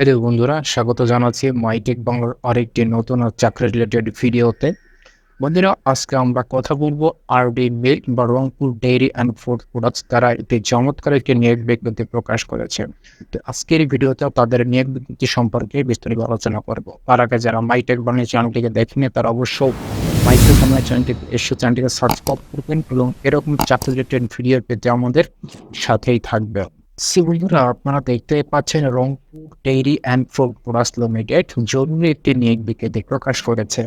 Hello বন্ধুরা, স্বাগত জানাচ্ছি মাইটেক বাংলার আরেকটি নতুন চাকরি রিলেটেড ভিডিওতে বন্ধুরা, আজকে আমরা কথা বলব আরডি মিল্ক বা Rangpur dairy and food products তারা একটি চমৎকার একটি নিয়োগ বিজ্ঞপ্তি প্রকাশ করেছে। তো আজকের ভিডিওতে তাদের নিয়োগ বিজ্ঞপ্তি সম্পর্কে বিস্তারিত আলোচনা করব। তার আগে যারা মাইটেক বাংলা চ্যানেলটিকে দেখেনি তারা অবশ্যই মাইটেক বাংলা চ্যানেলটি এসে চ্যানেলটিকে সাবস্ক্রাইব করবেন এবং এরকম চাকরি রিলেটেড ভিডিও পেতে আমাদের সাথেই থাকবে বন্ধুরা আপনারা দেখতে পাচ্ছেন, Rangpur dairy and food products limited জরুরি একটি নিয়োগ বিজ্ঞপ্তি প্রকাশ করেছে।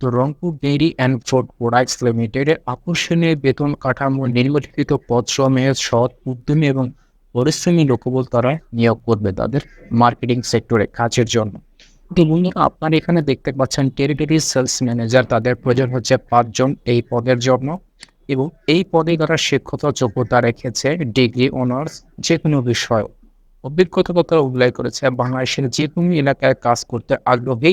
তো Rangpur dairy and food products লিমিটেডের আকর্ষণীয় বেতন কাঠামো নির্বাচিত পদ সময়ে সৎ উদ্যমী এবং পরিশ্রমী লোকবল তারা নিয়োগ করবে তাদের মার্কেটিং সেক্টরে কাজের জন্য। তো আপনারা এখানে দেখতে পাচ্ছেন টেরিটরি সেলস ম্যানেজার তাদের প্রয়োজন হচ্ছে পাঁচজন এই পদের জন্য। এবং এই পদে তারা শিক্ষতা যোগ্যতা রেখেছে ডিগ্রি অনার্স যে কোনো বিষয়। অভিজ্ঞতা কথা উল্লেখ করেছে, বাংলাদেশের যে কোনো এলাকায় কাজ করতে আগ্রহী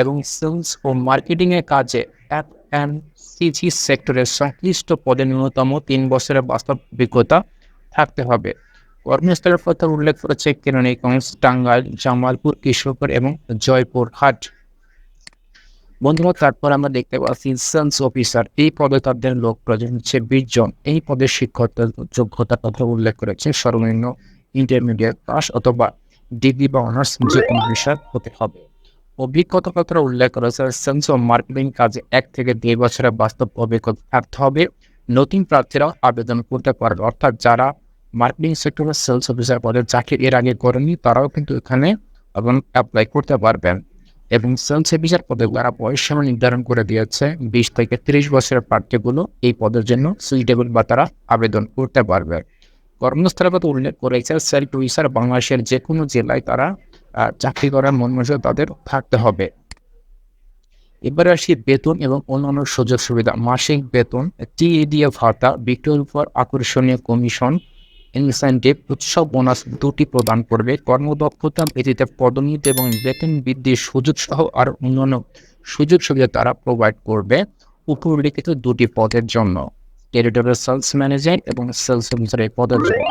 এবং সেলস ও মার্কেটিং এর কাজে এফ এম সিজি সেক্টরের সংশ্লিষ্ট পদে ন্যূনতম তিন বছরের বাস্তব অভিজ্ঞতা থাকতে হবে। কর্মস্থলের কথা উল্লেখ করেছে কেরানীগঞ্জ, টাঙ্গাইল, জামালপুর কিশোরপুর এবং জয়পুর হাট বন্ধুরা, তারপর আমরা দেখতে পাচ্ছি সেলস অফিসার এই পদে তাদের লোক প্রয়োজন হচ্ছে বিশ জন। এই পদের শিক্ষকতা যোগ্যতার কথা উল্লেখ করেছে সর্বনিম্ন ইন্টারমিডিয়েট পাস অথবা ডিগ্রি বা অনার্স যে কোনো বিষয় হতে হবে। অভিজ্ঞতা কথা উল্লেখ করেছে সেন্স অফ মার্কেটিং কাজে এক থেকে দেড় বছরের বাস্তব অভিজ্ঞতা থাকতে হবে। নতুন প্রার্থীরাও আবেদন করতে পারবে অর্থাৎ যারা মার্কেটিং সেক্টরে সেলস অফিসার পদের চাকরি এর আগে করেনি তারাও কিন্তু এখানে এবং অ্যাপ্লাই করতে পারবেন। এবং সেলস অফিসার পদে যারা বয়স সীমা নির্ধারণ করে দিয়েছে, বিশ থেকে তিরিশ বছরের প্রার্থীগুলো এই পদের জন্য সুইটেবল বা তারা আবেদন করতে পারবে। কর্মস্থলের কথা উল্লেখ করেছে সেলফ অফিসার বাংলাদেশের যে কোনো জেলায় তারা চাকরি করার মন মনসা তাদের থাকতে হবে। এবারে আসি বেতন এবং অন্যান্য সুযোগ সুবিধা। মাসিক বেতন টিএডিএ ভাতা বিক্রয়ের উপর আকর্ষণীয় কমিশন ইনসেন্টিভ উৎসব বোনাস দুটি প্রদান করবে। কর্মদক্ষতা ভিত্তিতে পদোন্নতি এবং বেতন বৃদ্ধির সুযোগ সহ আর অন্যান্য সুযোগ সুবিধা তারা প্রোভাইড করবে উপরিলিখিত দুটি পদের জন্য। টেরিটোরিয়াল সেলস ম্যানেজার এবং সেলস অফিসার এই পদের জন্য।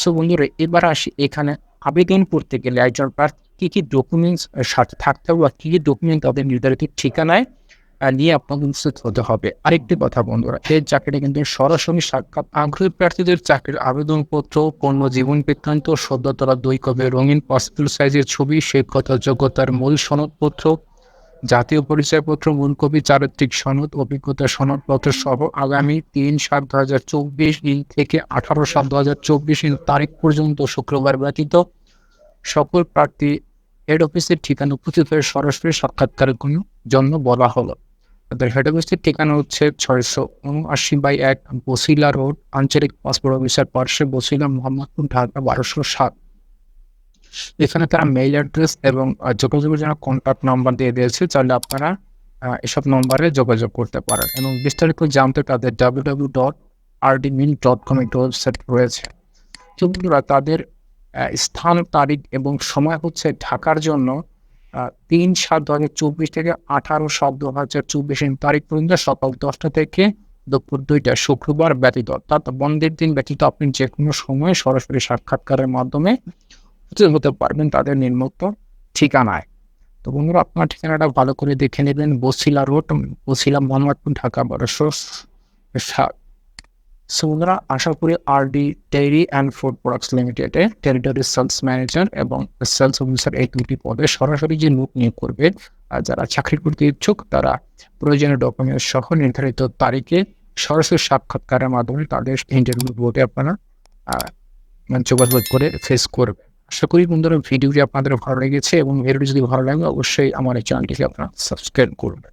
সো বন্ধুরা, এবার আসি এখানে আবেদন করতে গেলে একজন প্রার্থী কী কী ডকুমেন্টস সাথে থাকতে হবে বা কী কী ডকুমেন্ট তাদের নির্ধারিত ঠিকানায় নিয়ে আপনাকে উপস্থিত হতে হবে। আরেকটি কথা বন্ধুরা, এই চাকরিটা কিন্তু সরাসরি সাক্ষাৎ আগ্রহী প্রার্থীদের চাকরির আবেদনপত্র, পণ্য, জীবন বৃত্তান্ত, সদ্যতলা দুই কবে রঙিন পাসপোর্ট সাইজের ছবি শিক্ষতা যোগ্যতার মূল সনদপত্র, জাতীয় পরিচয়পত্র, মূল কপি, চারিত্রিক সনদ, অভিজ্ঞতা সনদপত্র সহ আগামী তিন সাত দু হাজার চব্বিশ ইন থেকে আঠারো সাত দু হাজার চব্বিশ তারিখ পর্যন্ত শুক্রবার ব্যতীত সকল প্রার্থী হেড অফিসের ঠিকানা উপস্থিত হয়ে সরাসরি সাক্ষাৎকারের জন্য বলা হলো। তাদের হেড অফিসের ঠিকানা হচ্ছে ছয়শো উনআশি বাই এক বসিলা রোড আঞ্চলিক পাসপোর্ট অফিসার পার্শ্বে বসিলা মোহাম্মদপুর, ঢাকা, বারোশো সাত। এখানে তারা মেইল অ্যাড্রেস এবং যোগাযোগের জন্য কন্ট্যাক্ট নাম্বার দিয়ে দিয়েছে। চাইলে আপনারা এসব নম্বরে যোগাযোগ করতে পারেন। এবং বিস্তারিত জানতে তাদের W W dot RD mil dot com একটি ওয়েবসাইট রয়েছে তাদের স্থান, তারিখ এবং সময় হচ্ছে ঢাকার জন্য তিন সাত দু হাজার চব্বিশ থেকে আঠারো সাত দু হাজার চব্বিশ তারিখ পর্যন্ত সকাল দশটা থেকে দুপুর দুইটা, শুক্রবার ব্যতীত, অর্থাৎ বন্ধের দিন ব্যতীত আপনি যে কোনো সময় সরাসরি সাক্ষাৎকারের মাধ্যমে উপস্থিত হতে পারবেন তাদের নির্মুক্ত ঠিকানায়। তো বন্ধুরা, আপনার ঠিকানাটা ভালো করে দেখে নেবেন। বসিলা রোড, বসিলা মোহাম্মদপুর ঢাকা বারোশো সো বন্ধুরা আশা করি RD dairy and food products লিমিটেডে টেরিটরি সেলস ম্যানেজার এবং সেলস অফিসার এই দুটি পদে সরাসরি যে লোক নিয়োগ করবে, আর যারা চাকরি করতে ইচ্ছুক, তারা প্রয়োজনীয় ডকুমেন্ট সহ নির্ধারিত তারিখে সরাসরি সাক্ষাৎকারের মাধ্যমে তাদের ইন্টারভিউ বোর্ডে আপনারা যোগাযোগ করে ফেস করবে আশা করি বন্ধুরা ভিডিওটি আপনাদের ভালো লেগেছে এবং ভিডিওটি যদি ভালো লাগে অবশ্যই আমার এই চ্যানেলটিকে আপনারা সাবস্ক্রাইব করবেন.